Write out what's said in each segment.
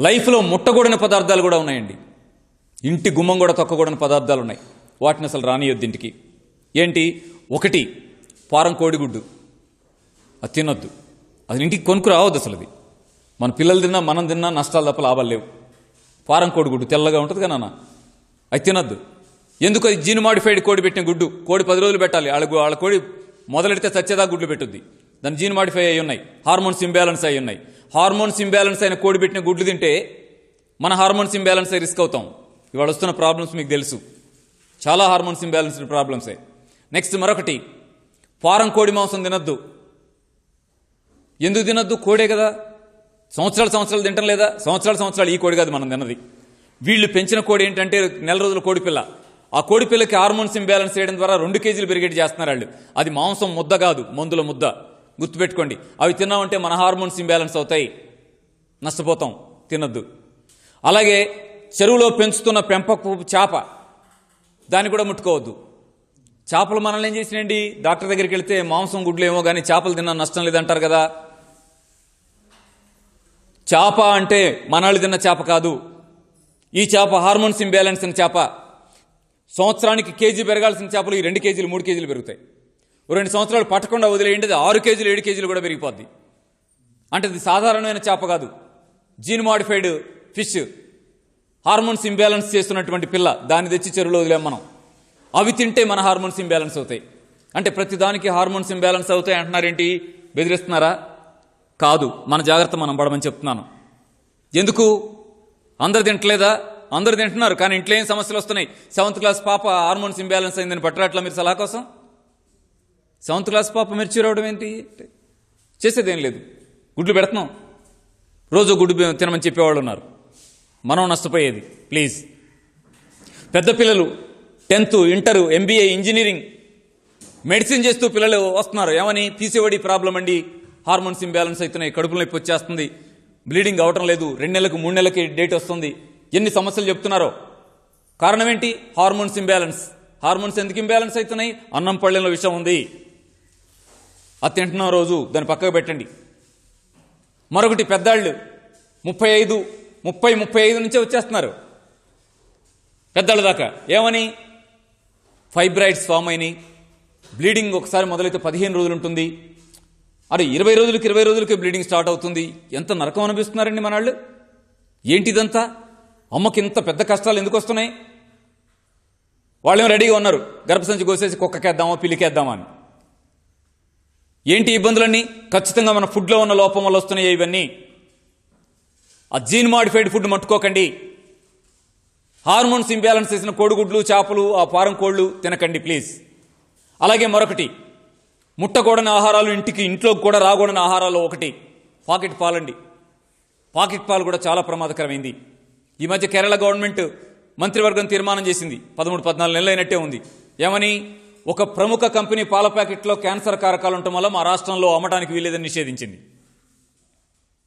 లైఫ్లో ముట్టకూడని పదార్థాలు కూడా ఉన్నాయండి. ఇంటి గుమ్మం కూడా తొక్కకూడని పదార్థాలు ఉన్నాయి. వాటిని అసలు రానియొద్దు ఇంటికి. ఏంటి? ఒకటి పారం కోడిగుడ్డు. అది తినొద్దు. అది ఇంటికి కొనుక్కు రావద్దు అసలు అది. మన పిల్లలు తిన్నా మనం తిన్నా నష్టాలు తప్ప లాభాలు లేవు. పారం కోడిగుడ్డు తెల్లగా ఉంటుంది కదా నాన్న. అది తినొద్దు. ఎందుకు? అది జీన్ మాడిఫైడ్ కోడి పెట్టిన గుడ్డు. కోడి పది రోజులు పెట్టాలి. వాళ్ళ వాళ్ళ కోడి మొదలెడితే చచ్చేదా గుడ్లు పెట్టుద్ది. దాని జీన్ మాడిఫై అయి ఉన్నాయి. హార్మోన్స్ ఇంబ్యాలెన్స్ అయి ఉన్నాయి. హార్మోన్స్ ఇంబ్యాలెన్స్ అయిన కోడి పెట్టిన గుడ్లు తింటే మన హార్మోన్స్ ఇంబ్యాలెన్స్ అయి రిస్క్ అవుతాం. ఇవాళ వస్తున్న ప్రాబ్లమ్స్ మీకు తెలుసు. చాలా హార్మోన్స్ ఇంబ్యాలెన్స్డ్ ప్రాబ్లమ్సే. నెక్స్ట్ మరొకటి. ఫారం కోడి మాంసం తినద్దు. ఎందుకు తినద్దు? కోడే కదా. సంవత్సరాలు సంవత్సరాలు తింటం లేదా? సంవత్సరాలు సంవత్సరాలు ఈ కోడి కాదు మనం తిన్నది. వీళ్ళు పెంచిన కోడి ఏంటంటే నెల రోజుల కోడి పిల్ల. ఆ కోడి పిల్లకి హార్మోన్స్ ఇంబ్యాలెన్స్ చేయడం ద్వారా రెండు కేజీలు పెరిగేటి చేస్తున్నారు వాళ్ళు అది మాంసం ముద్ద కాదు మందుల ముద్ద. గుర్తుపెట్టుకోండి. అవి తిన్నామంటే మన హార్మోన్స్ ఇంబ్యాలెన్స్ అవుతాయి. నష్టపోతాం. తినద్దు. అలాగే చెరువులో పెంచుతున్న పెంపకు చేప దాన్ని కూడా ముట్టుకోవద్దు. చేపలు మనల్ని ఏం చేసినండి డాక్టర్ దగ్గరికి వెళ్తే మాంసం గుడ్లు ఏమో కానీ చేపలు తిన్నా నష్టం లేదంటారు కదా. చేప అంటే మనల్ని తిన్న చేప కాదు. ఈ చేప హార్మోన్స్ ఇంబ్యాలెన్స్ అయిన చేప. సంవత్సరానికి కేజీ పెరగాల్సిన చేపలు ఈ రెండు కేజీలు మూడు కేజీలు పెరుగుతాయి. రెండు సంవత్సరాలు పట్టకుండా వదిలేయండి అది ఆరు కేజీలు ఏడు కేజీలు కూడా పెరిగిపోద్ది. అంటే ఇది సాధారణమైన చేప కాదు. Gene modified fish hormones imbalance చేస్తున్నటువంటి పిల్ల దాన్ని తెచ్చి చెరువులో వదిలేం మనం. అవి తింటే మన హార్మోన్స్ ఇంబ్యాలెన్స్ అవుతాయి. అంటే ప్రతిదానికి హార్మోన్స్ ఇంబ్యాలెన్స్ అవుతాయి అంటున్నారేంటి? బెదిరిస్తున్నారా? కాదు. మన జాగ్రత్త మనం పడమని చెప్తున్నాను. ఎందుకు? అందరు తింటలేదా? అందరు తింటున్నారు కానీ ఇంట్లో ఏం సమస్యలు వస్తున్నాయి? సెవెంత్ క్లాస్ పాప హార్మోన్స్ ఇంబ్యాలెన్స్ అయిందని పట్టరాట్లా మీరు సలహా కోసం? సెవెంత్ క్లాస్ పాప మిర్చి రావడం ఏంటి? చేసేదేం లేదు. గుడ్లు పెడుతున్నాం. రోజు గుడ్డు తినమని చెప్పేవాళ్ళు ఉన్నారు. మనం నష్టపోయేది. ప్లీజ్. పెద్ద పిల్లలు tenth inter MBA engineering medicine చేస్తూ పిల్లలు వస్తున్నారు. ఏమని? తీసేవడి ప్రాబ్లం అండి. హార్మోన్స్ ఇంబ్యాలెన్స్ అవుతున్నాయి కడుపు నొప్పి వచ్చేస్తుంది. బ్లీడింగ్ అవటం లేదు. రెండు నెలలకు మూడు నెలలకి డేట్ వస్తుంది. ఎన్ని సమస్యలు చెప్తున్నారో. కారణం ఏంటి? Hormones imbalance. హార్మోన్స్ ఎందుకు ఇంబ్యాలెన్స్ అవుతున్నాయి? అన్నం పళ్ళెంలో విషయం ఉంది. అది తింటున్నాం రోజు దాన్ని పక్కకు పెట్టండి. మరొకటి పెద్దాళ్ళు ముప్పై ఐదు ముప్పై ముప్పై ఐదు నుంచే వచ్చేస్తున్నారు. పెద్దాళ్ళ దాకా. ఏమని? ఫైబ్రాయిడ్స్ ఫామ్ అయినాయి బ్లీడింగ్ ఒకసారి మొదలైతే పదిహేను రోజులు ఉంటుంది. అరే ఇరవై రోజులకి ఇరవై రోజులకి బ్లీడింగ్ స్టార్ట్ అవుతుంది. ఎంత నరకం అనిపిస్తున్నారండి మనాళ్ళు ఏంటిదంతా? అమ్మకి ఇంత పెద్ద కష్టాలు ఎందుకు వస్తున్నాయి? వాళ్ళేమో రెడీగా ఉన్నారు. గర్భసంచి కోసేసి కుక్కకేద్దామా పిల్లికేద్దామా అని. ఏంటి ఇబ్బందులన్నీ? ఖచ్చితంగా మన ఫుడ్లో ఉన్న లోపం వల్ల వస్తున్నాయి ఇవన్నీ? ఆ జీన్ మాడిఫైడ్ ఫుడ్ మట్టుకోకండి. హార్మోన్స్ ఇంబ్యాలెన్స్ చేసిన కోడిగుడ్లు చేపలు ఆ పారం కోళ్ళు తినకండి ప్లీజ్. అలాగే మరొకటి ముట్టకూడని ఆహారాలు ఇంటికి ఇంట్లో కూడా రాకూడని ఆహారాలు ఒకటి పాకెట్ పాలండి. పాకెట్ పాలు కూడా చాలా ప్రమాదకరమైంది. ఈ మధ్య కేరళ గవర్నమెంట్ మంత్రివర్గం తీర్మానం చేసింది. పదమూడు పద్నాలుగు నెలలు అయినట్టే ఉంది. ఏమని? ఒక ప్రముఖ కంపెనీ పాల ప్యాకెట్లో క్యాన్సర్ కారకాలు ఉండటం వల్ల మా రాష్ట్రంలో అమ్మటానికి వీలేదని నిషేధించింది.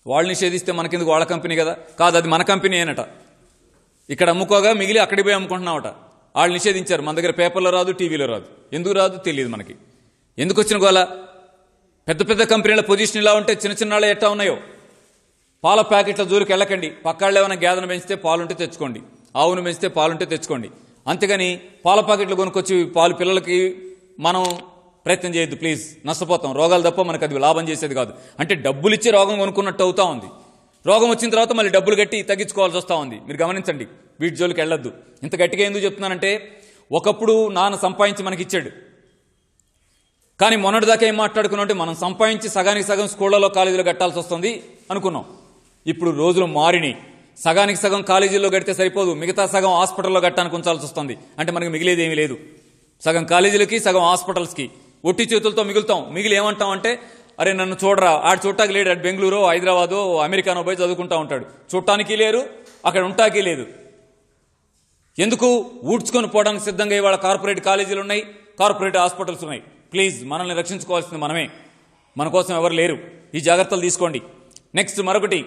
వాళ్ళు నిషేధిస్తే మనకెందుకు వాళ్ళ కంపెనీ కదా? కాదు అది మన కంపెనీ ఏనట ఇక్కడ అమ్ముకోగా మిగిలి అక్కడికి పోయి అమ్ముకుంటున్నామట వాళ్ళు నిషేధించారు. మన దగ్గర పేపర్లో రాదు టీవీలో రాదు. ఎందుకు రాదు? తెలియదు మనకి. ఎందుకు వచ్చిన గోల? పెద్ద పెద్ద కంపెనీల పొజిషన్ ఇలా ఉంటే చిన్న చిన్న వాళ్ళు ఎట్టా ఉన్నాయో? పాల ప్యాకెట్ల జోలికి వెళ్ళకండి. పక్కాళ్ళు ఏమైనా గేదెను పెంచితే పాలుంటే తెచ్చుకోండి. ఆవును పెంచితే పాలుంటే తెచ్చుకోండి. అంతేగాని పాల ప్యాకెట్లు కొనుక్కొచ్చి పాలు పిల్లలకి మనం ప్రయత్నం చేయొద్దు ప్లీజ్ నష్టపోతాం. రోగాలు తప్ప మనకు అది లాభం చేసేది కాదు. అంటే డబ్బులు ఇచ్చి రోగం కొనుక్కున్నట్టు అవుతా ఉంది. రోగం వచ్చిన తర్వాత మళ్ళీ డబ్బులు కట్టి తగ్గించుకోవాల్సి వస్తూ ఉంది. మీరు గమనించండి వీటి జోలికి వెళ్ళొద్దు. ఇంత గట్టిగా ఎందుకు చెప్తున్నానంటే ఒకప్పుడు నాన్న సంపాదించి మనకి ఇచ్చాడు కానీ మొన్నటిదాకా ఏం మాట్లాడుకున్నాం అంటే మనం సంపాదించి సగానికి సగం స్కూళ్ళలో కాలేజీలో కట్టాల్సి వస్తుంది అనుకున్నాం. ఇప్పుడు రోజులు మారినాయి. సగానికి సగం కాలేజీల్లో కడితే సరిపోదు. మిగతా సగం హాస్పిటల్లో కట్టడానికి ఉంచాల్సి వస్తుంది. అంటే మనకి మిగిలేది ఏమీ లేదు. సగం కాలేజీలకి సగం హాస్పిటల్స్కి. ఒట్టి చేతులతో మిగులుతాం. మిగిలి ఏమంటాం అంటే అరే నన్ను చూడరా. ఆడు చూడటానికి లేడు. అటు బెంగళూరు హైదరాబాదు అమెరికానో పోయి చదువుకుంటా ఉంటాడు. చూడటానికి లేరు అక్కడ ఉంటాకి లేదు. ఎందుకు? ఊడ్చుకొని పోవడానికి సిద్ధంగా ఇవాళ కార్పొరేట్ కాలేజీలు ఉన్నాయి. కార్పొరేట్ హాస్పిటల్స్ ఉన్నాయి. ప్లీజ్ మనల్ని రక్షించుకోవాల్సింది మనమే. మన కోసం ఎవరు లేరు. ఈ జాగ్రత్తలు తీసుకోండి. నెక్స్ట్ మరొకటి.